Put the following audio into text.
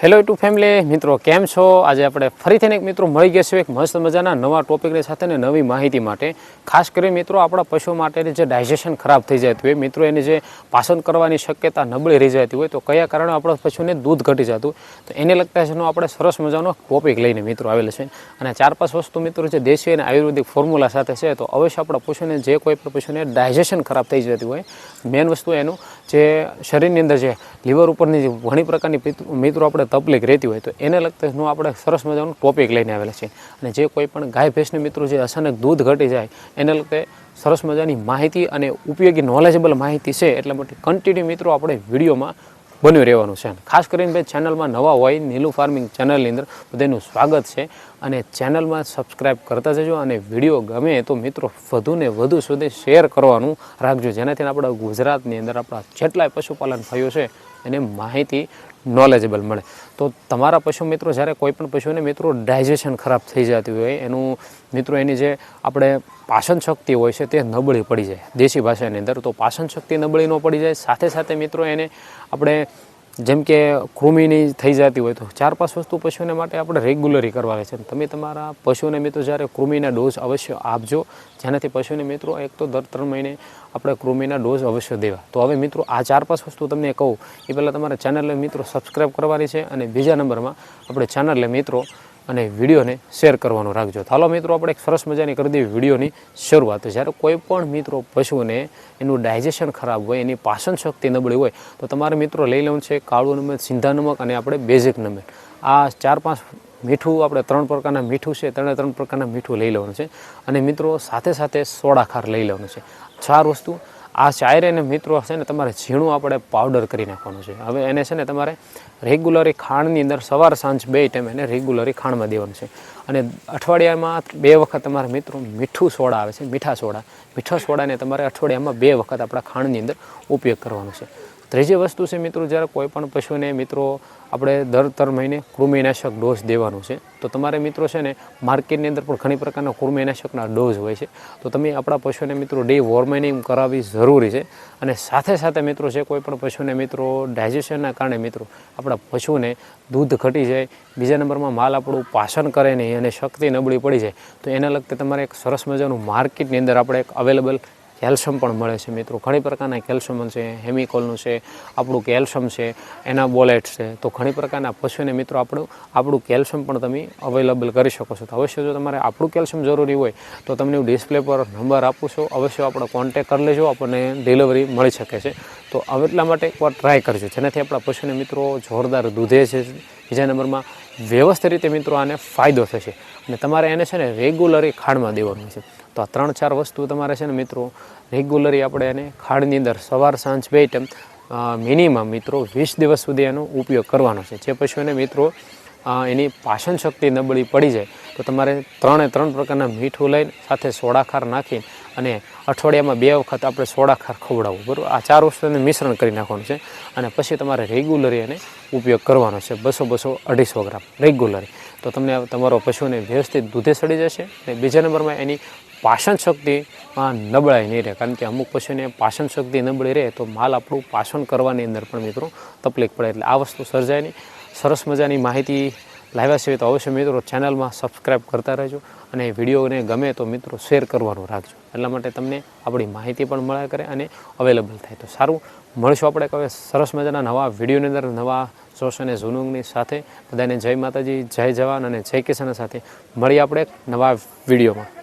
Hello two family મિત્રો કેમ છો? આજે આપણે ફરીથી એક મિત્રો મળી ગયા છે, એક મસ્ત મજાના નવા ટોપિકની સાથે ને નવી માહિતી માટે. ખાસ કરી મિત્રો આપણા પશુ માટેની જે ડાયજેશન ખરાબ થઈ જતું હોય, મિત્રો એની જે પાચન કરવાની શક્યતા નબળી રહી જતી હોય, તો કયા કારણે આપણા પશુને દૂધ ઘટી જતું? તો એને લગતા છે આપણે સરસ મજાનો ટોપિક લઈને મિત્રો આવેલો છે. અને ચાર પાંચ વસ્તુ મિત્રો જે દેશી અને આયુર્વેદિક ફોર્મ્યુલા સાથે છે, તો અવશ્ય આપણા પશુને જે કોઈ પણ પશુને ડાયજેશન ખરાબ થઈ જતી હોય મેન વસ્તુ એનું જે શરીરની અંદર જે લીવર ઉપરની જે ઘણી પ્રકારની મિત્રો આપણે તકલીફ રહેતી હોય તો એને લગતાનું આપણે સરસ મજાનું ટોપિક લઈને આવેલા છે અને જે કોઈ પણ ગાય ભેંસને મિત્રો જે અચાનક દૂધ ઘટી જાય, એને લગતે સરસ મજાની માહિતી અને ઉપયોગી નોલેજેબલ માહિતી છે એટલા માટે કન્ટિન્યુ મિત્રો આપણે વિડીયોમાં બન્યું રહેવાનું છે. ખાસ કરીને ભાઈ ચેનલમાં નવા હોય નીલું ફાર્મિંગ ચેનલની અંદર બધાનું સ્વાગત છે. અને ચેનલમાં સબસ્ક્રાઈબ કરતા જજો અને વીડિયો ગમે તો મિત્રો વધુને વધુ સુધી શેર કરવાનું રાખજો. જેનાથી આપણા ગુજરાતની અંદર આપણા જેટલાય પશુપાલન થયું છે એને માહિતી નોલેજેબલ મળે. તો તમારા પશુ મિત્રો જ્યારે કોઈ પણ પશુને મિત્રો ડાયજેશન ખરાબ થઈ જતી હોય, એનું મિત્રો એની જે આપણે પાચન શક્તિ હોય છે તે નબળી પડી જાય દેશી ભાષાની અંદર. તો પાચન શક્તિ નબળી ન પડી જાય, સાથે સાથે મિત્રો એને આપણે જેમ કે કૃમિની થઈ જતી હોય તો ચાર પાંચ વસ્તુ પશુને માટે આપણે રેગ્યુલરી કરવા છે. તમે તમારા પશુને મિત્રો જ્યારે કૃમિના ડોઝ અવશ્ય આપજો. જેનાથી પશુને મિત્રો એક તો દર ત્રણ મહિને આપણે કૃમિના ડોઝ અવશ્ય દેવા. તો હવે મિત્રો આ ચાર પાંચ વસ્તુ તમને કહું. એ પહેલાં તમારે ચેનલને મિત્રો સબસ્ક્રાઈબ કરવાની છે અને બીજા નંબરમાં આપણે ચેનલને મિત્રો અને વિડીયોને શેર કરવાનું રાખજો હાલો મિત્રો, આપણે એક સરસ મજાની કરી દેવી વિડીયોની શરૂઆત. જ્યારે કોઈ પણ મિત્રો પશુને એનું ડાયજેશન ખરાબ હોય, એની પાચન શક્તિ નબળી હોય, તો તમારે મિત્રો લઈ લેવું છે કાળું નમક, સિંધા નમક અને આપણે બેઝિક નમક. આ ચાર પાંચ મીઠું, આપણે ત્રણ પ્રકારના મીઠું છે, ત્રણે ત્રણ પ્રકારના મીઠું લઈ લેવાનું છે. અને મિત્રો, સાથે સાથે સોડા ખાર લઈ લેવાનું છે. ચાર વસ્તુ આ ચાયરેને મિત્રો છે ને તમારે ઝીણું આપણે પાવડર કરી નાખવાનું છે. હવે એને છે ને તમારે રેગ્યુલરી ખાંડની અંદર સવાર સાંજ બે ટાઈમ એને રેગ્યુલરી ખાંડમાં દેવાનું છે. અને અઠવાડિયામાં બે વખત તમારે મિત્રો મીઠું સોડા આવે છે, મીઠા સોડા. મીઠા સોડાને તમારે અઠવાડિયામાં બે વખત આપણા ખાંડની અંદર ઉપયોગ કરવાનો છે. ત્રીજી વસ્તુ છે મિત્રો, જ્યારે કોઈ પણ પશુને મિત્રો આપણે દર ત્રણ મહિને કૃમિનાશક ડોઝ દેવાનું છે, તો તમારે મિત્રો છે ને માર્કેટની અંદર પણ ઘણી પ્રકારના કૃમિનાશકના ડોઝ હોય છે. તો તમે આપણા પશુને મિત્રો ડે વોર્મેનિંગ કરાવવી જરૂરી છે અને સાથે સાથે મિત્રો છે કોઈપણ પશુને મિત્રો ડાયજેશનના કારણે મિત્રો આપણા પશુને દૂધ ઘટી જાય, બીજા નંબરમાં માલ આપણું પાચન કરે નહીં અને શક્તિ નબળી પડી જાય, તો એના લગતે તમારે એક સરસ મજાનું માર્કેટની અંદર આપણે એક અવેલેબલ કેલ્શિયમ પણ મળે છે મિત્રો. ઘણી પ્રકારના કેલ્શિયમ છે, હેમિકોલનું છે, આપણું કેલ્શિયમ છે એના બોલેટ છે. તો ઘણી પ્રકારના પશુને મિત્રો આપણું આપણું કેલ્શિયમ પણ તમે અવેલેબલ કરી શકો છો. તો અવશ્ય જો તમારે આપણું કેલ્શિયમ જરૂરી હોય, તો તમને હું ડિસ્પ્લે પર નંબર આપું છું. અવશ્ય આપણે કોન્ટેક કરી લેજો, આપણને ડિલિવરી મળી શકે છે. તો હવે એટલા માટે એકવાર ટ્રાય કરજો. જેનાથી આપણા પશુને મિત્રો જોરદાર દૂધે છે. બીજા નંબરમાં, વ્યવસ્થિત રીતે મિત્રો આને ફાયદો થશે. અને તમારે એને છે ને રેગ્યુલરી ખાડમાં દેવાનું છે. તો આ ત્રણ ચાર વસ્તુ તમારે છે ને મિત્રો રેગ્યુલરી આપણે એને ખાડની અંદર સવાર, સાંજ બે ટાઈમ મિનિમમ મિત્રો વીસ દિવસ સુધી એનો ઉપયોગ કરવાનો છે. જે પશુને મિત્રો એની પાચન શક્તિ નબળી પડી જાય, તો તમારે ત્રણે ત્રણ પ્રકારના મીઠું લઈને સાથે સોડાખાર નાખીને અને અઠવાડિયામાં બે વખત આપણે સોડાખાર ખવડાવવું. બરાબર? આ ચાર વસ્તુનું મિશ્રણ કરી નાખવાનું છે અને પછી તમારે રેગ્યુલરી એને ઉપયોગ કરવાનો છે. બસો બસો અઢીસો ગ્રામ રેગ્યુલરી તો તમને તમારો પશુને વ્યવસ્થિત દૂધે સડી જશે અને બીજા નંબરમાં એની પાચન શક્તિમાં નબળાઈ નહીં રહે. કારણ કે અમુક પશુને પાચન શક્તિ નબળી રહે તો માલ આપણું પાચન કરવાની અંદર પણ મિત્રો તકલીફ પડે. એટલે આ વસ્તુ સર્જાય નહીં. સરસ મજાની માહિતી લાવ્યા છે તો અવશ્ય મિત્રો ચેનલમાં સબસ્ક્રાઈબ કરતા રહેજો અને વિડીયોને ગમે તો મિત્રો શેર કરવાનું રાખજો. એટલા માટે તમને આપણી માહિતી પણ મળ્યા કરે અને અવેલેબલ થાય. તો સારું, મળશું આપણે હવે સરસ મજાના નવા વિડીયોની અંદર, નવા જોશ અને ઝુનુંગની સાથે. બધાને જય માતાજી, જય જવાન અને જય કિસાન સાથે. મળીએ આપણે નવા વિડીયોમાં.